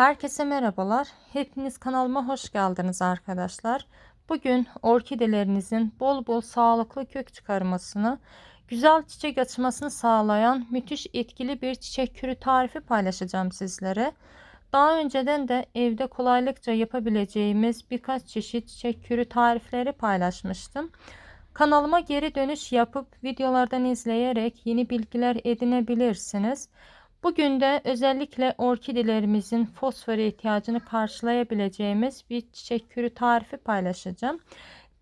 Herkese merhabalar. Hepiniz kanalıma hoş geldiniz arkadaşlar. Bugün orkidelerinizin bol bol sağlıklı kök çıkarmasını, güzel çiçek açmasını sağlayan müthiş etkili bir çiçek kürü tarifi paylaşacağım sizlere. Daha önceden de evde kolaylıkça yapabileceğimiz birkaç çeşit çiçek kürü tarifleri paylaşmıştım. Kanalıma geri dönüş yapıp videolardan izleyerek yeni bilgiler edinebilirsiniz. Bugün de özellikle orkidelerimizin fosfor ihtiyacını karşılayabileceğimiz bir çiçek kürü tarifi paylaşacağım.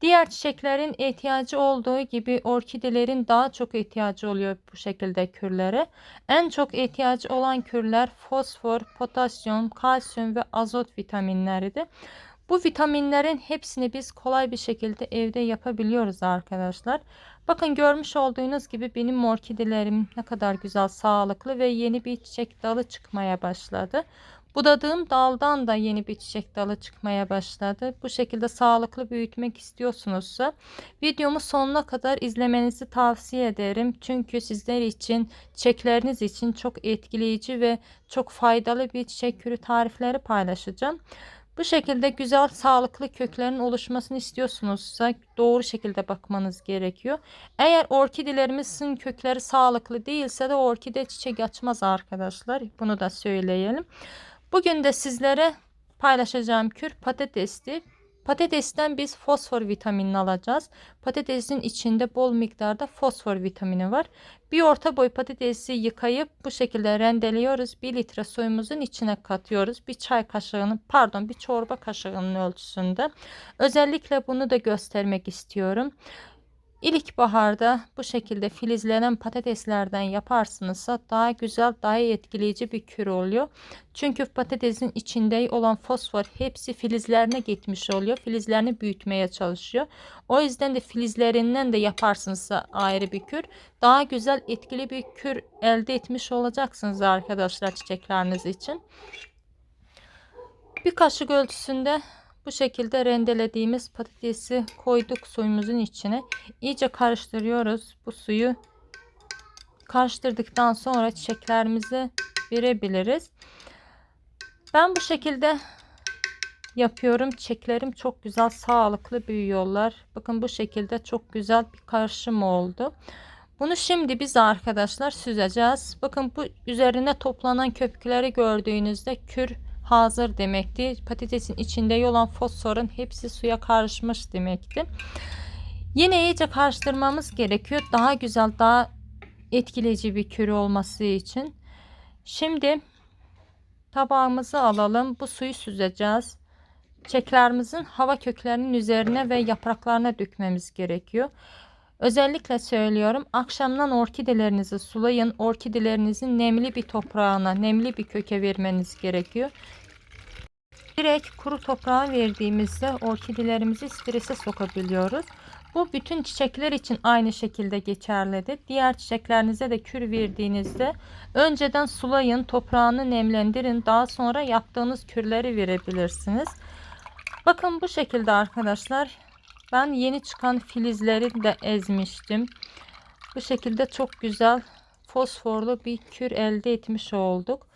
Diğer çiçeklerin ihtiyacı olduğu gibi orkidelerin daha çok ihtiyacı oluyor bu şekilde kürlere. En çok ihtiyacı olan kürler fosfor, potasyum, kalsiyum ve azot vitaminleridir. Bu vitaminlerin hepsini biz kolay bir şekilde evde yapabiliyoruz arkadaşlar. Bakın görmüş olduğunuz gibi benim orkidelerim ne kadar güzel sağlıklı ve yeni bir çiçek dalı çıkmaya başladı. Budadığım daldan da yeni bir çiçek dalı çıkmaya başladı. Bu şekilde sağlıklı büyütmek istiyorsunuzsa videomu sonuna kadar izlemenizi tavsiye ederim. Çünkü sizler için çiçekleriniz için çok etkileyici ve çok faydalı bir çiçek kürü tarifleri paylaşacağım. Bu şekilde güzel sağlıklı köklerin oluşmasını istiyorsunuzsa doğru şekilde bakmanız gerekiyor. Eğer orkidelerimizin kökleri sağlıklı değilse de orkide çiçek açmaz arkadaşlar. Bunu da söyleyelim. Bugün de sizlere paylaşacağım kür patatesli. Patatesten biz fosfor vitaminini alacağız. Patatesin içinde bol miktarda fosfor vitamini var. Bir orta boy patatesi yıkayıp bu şekilde rendeliyoruz. 1 litre suyumuzun içine katıyoruz. Bir çay kaşığının pardon bir çorba kaşığının ölçüsünde. Özellikle bunu da göstermek istiyorum. İlkbaharda bu şekilde filizlenen patateslerden yaparsınızsa daha güzel, daha etkileyici bir kür oluyor. Çünkü patatesin içinde olan fosfor hepsi filizlerine gitmiş oluyor. Filizlerini büyütmeye çalışıyor. O yüzden de filizlerinden de yaparsınızsa ayrı bir kür. Daha güzel, etkili bir kür elde etmiş olacaksınız arkadaşlar çiçekleriniz için. Bir kaşık ölçüsünde bu şekilde rendelediğimiz patatesi koyduk suyumuzun içine. İyice karıştırıyoruz. Bu suyu karıştırdıktan sonra çiçeklerimizi verebiliriz. Ben bu şekilde yapıyorum. Çiçeklerim çok güzel sağlıklı büyüyorlar. Bakın bu şekilde çok güzel bir karışım oldu. Bunu şimdi biz arkadaşlar süzeceğiz. Bakın bu üzerine toplanan köpükleri gördüğünüzde kür hazır demekti. Patatesin içinde olan fosforun hepsi suya karışmış demekti. Yine iyice karıştırmamız gerekiyor. Daha güzel, daha etkileyici bir kürü olması için. Şimdi tabağımızı alalım. Bu suyu süzeceğiz. Çeklerimizin hava köklerinin üzerine ve yapraklarına dökmemiz gerekiyor. Özellikle söylüyorum akşamdan orkidelerinizi sulayın. Orkidelerinizin nemli bir toprağına, nemli bir köke vermeniz gerekiyor. Direkt kuru toprağa verdiğimizde orkidelerimizi strese sokabiliyoruz. Bu bütün çiçekler için aynı şekilde geçerlidir. Diğer çiçeklerinize de kür verdiğinizde önceden sulayın, toprağını nemlendirin. Daha sonra yaptığınız kürleri verebilirsiniz. Bakın bu şekilde arkadaşlar. Ben yeni çıkan filizleri de ezmiştim. Bu şekilde çok güzel fosforlu bir kür elde etmiş olduk.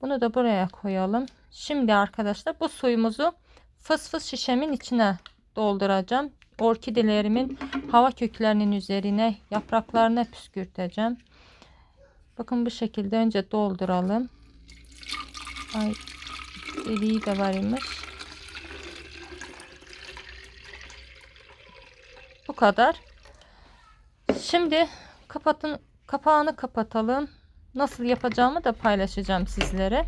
Bunu da buraya koyalım. Şimdi arkadaşlar bu suyumuzu fıs fıs şişemin içine dolduracağım. Orkidelerimin hava köklerinin üzerine yapraklarına püskürteceğim. Bakın bu şekilde önce dolduralım. Ay deliği de varmış. Kadar. Şimdi kapatın kapağını kapatalım. Nasıl yapacağımı da paylaşacağım sizlere.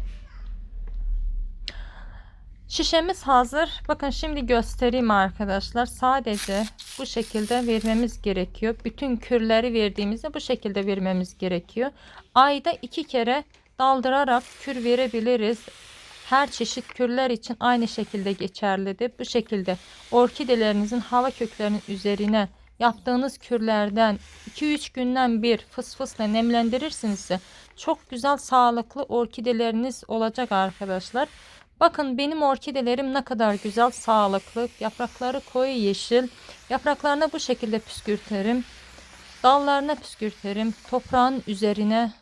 Şişemiz hazır. Bakın şimdi göstereyim arkadaşlar. Sadece bu şekilde vermemiz gerekiyor. Bütün kürleri verdiğimizde bu şekilde vermemiz gerekiyor. Ayda iki kere daldırarak kür verebiliriz. Her çeşit kürler için aynı şekilde geçerlidir. Bu şekilde orkidelerinizin hava köklerinin üzerine yaptığınız kürlerden 2-3 günden bir fıs fısla nemlendirirsiniz. Çok güzel sağlıklı orkideleriniz olacak arkadaşlar. Bakın benim orkidelerim ne kadar güzel sağlıklı. Yaprakları koyu yeşil. Yapraklarına bu şekilde püskürterim. Dallarına püskürterim. Toprağın üzerine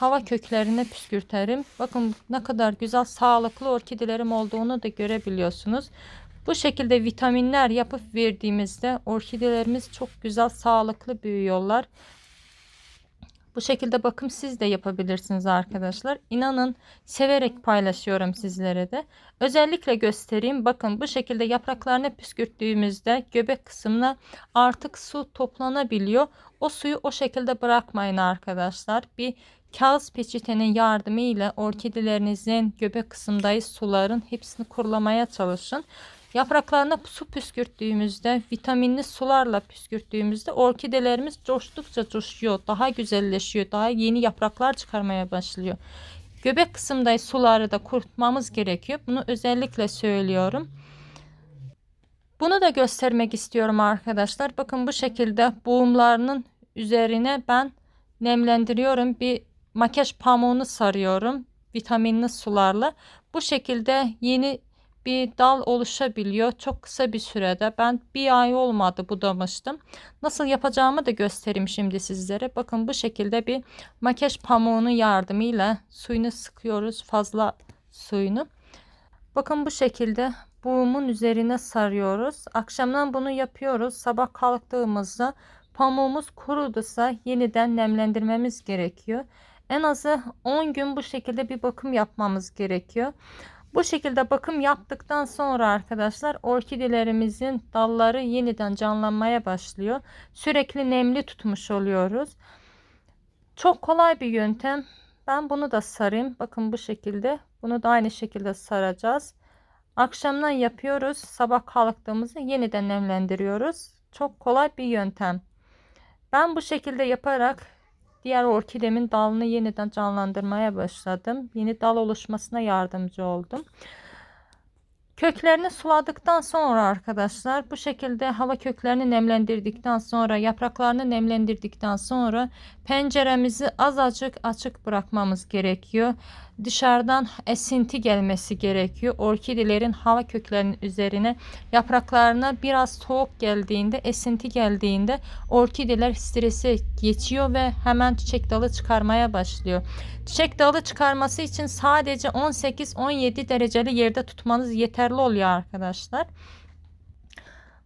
hava köklerine püskürterim. Bakın ne kadar güzel sağlıklı orkidelerim olduğunu da görebiliyorsunuz. Bu şekilde vitaminler yapıp verdiğimizde orkidelerimiz çok güzel sağlıklı büyüyorlar. Bu şekilde bakım siz de yapabilirsiniz arkadaşlar. İnanın severek paylaşıyorum sizlere de. Özellikle göstereyim. Bakın bu şekilde yapraklarını püskürttüğümüzde göbek kısmına artık su toplanabiliyor. O suyu o şekilde bırakmayın arkadaşlar. Bir kağıt peçetenin yardımı ile orkidelerinizin göbek kısımdaki suların hepsini kurulamaya çalışın. Yapraklarına su püskürttüğümüzde, vitaminli sularla püskürttüğümüzde orkidelerimiz coştukça coşuyor. Daha güzelleşiyor. Daha yeni yapraklar çıkarmaya başlıyor. Göbek kısımdaki suları da kurutmamız gerekiyor. Bunu özellikle söylüyorum. Bunu da göstermek istiyorum arkadaşlar. Bakın bu şekilde buğumlarının üzerine ben nemlendiriyorum. Bir makyaj pamuğunu sarıyorum. Vitaminli sularla. Bu şekilde yeni bir dal oluşabiliyor çok kısa bir sürede. Ben bir ay olmadı budamıştım. Nasıl yapacağımı da göstereyim şimdi sizlere. Bakın bu şekilde bir makyaj pamuğunun yardımıyla suyunu sıkıyoruz fazla suyunu. Bakın bu şekilde buğumun üzerine sarıyoruz. Akşamdan bunu yapıyoruz. Sabah kalktığımızda pamuğumuz kuruduysa yeniden nemlendirmemiz gerekiyor. En azı 10 gün bu şekilde bir bakım yapmamız gerekiyor. Bu şekilde bakım yaptıktan sonra arkadaşlar orkidelerimizin dalları yeniden canlanmaya başlıyor. Sürekli nemli tutmuş oluyoruz. Çok kolay bir yöntem. Ben bunu da sarayım. Bakın bu şekilde. Bunu da aynı şekilde saracağız. Akşamdan yapıyoruz. Sabah kalktığımızda yeniden nemlendiriyoruz. Çok kolay bir yöntem. Ben bu şekilde yaparak Diğer orkidemin dalını yeniden canlandırmaya başladım. Yeni dal oluşmasına yardımcı oldum. Köklerini suladıktan sonra arkadaşlar bu şekilde hava köklerini nemlendirdikten sonra yapraklarını nemlendirdikten sonra penceremizi azıcık açık bırakmamız gerekiyor. Dışarıdan esinti gelmesi gerekiyor. Orkidelerin hava köklerinin üzerine yapraklarına biraz soğuk geldiğinde esinti geldiğinde orkideler stresi geçiyor ve hemen çiçek dalı çıkarmaya başlıyor. Çiçek dalı çıkarması için sadece 18-17 dereceli yerde tutmanız yeterli oluyor arkadaşlar.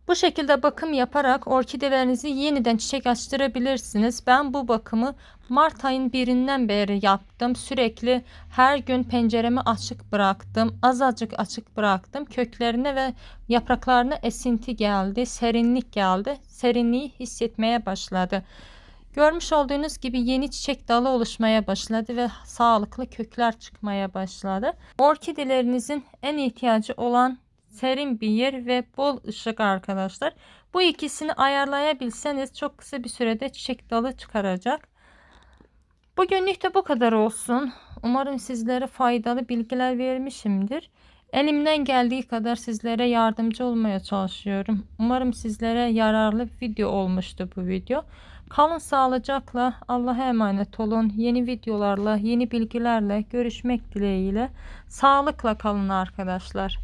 Bu şekilde bakım yaparak orkidelerinizi yeniden çiçek açtırabilirsiniz. Ben bu bakımı Mart ayın birinden beri yaptım. Sürekli her gün penceremi açık bıraktım. Azıcık açık bıraktım. Köklerine ve yapraklarına esinti geldi. Serinlik geldi. Serinliği hissetmeye başladı. Görmüş olduğunuz gibi yeni çiçek dalı oluşmaya başladı ve sağlıklı kökler çıkmaya başladı. Orkidelerinizin en ihtiyacı olan serin bir yer ve bol ışık arkadaşlar. Bu ikisini ayarlayabilseniz çok kısa bir sürede çiçek dalı çıkaracak. Bugünlük de bu kadar olsun. Umarım sizlere faydalı bilgiler vermişimdir. Elimden geldiği kadar sizlere yardımcı olmaya çalışıyorum. Umarım sizlere yararlı video olmuştu bu video. Kalın sağlıcakla Allah'a emanet olun. Yeni videolarla, yeni bilgilerle görüşmek dileğiyle. Sağlıkla kalın arkadaşlar.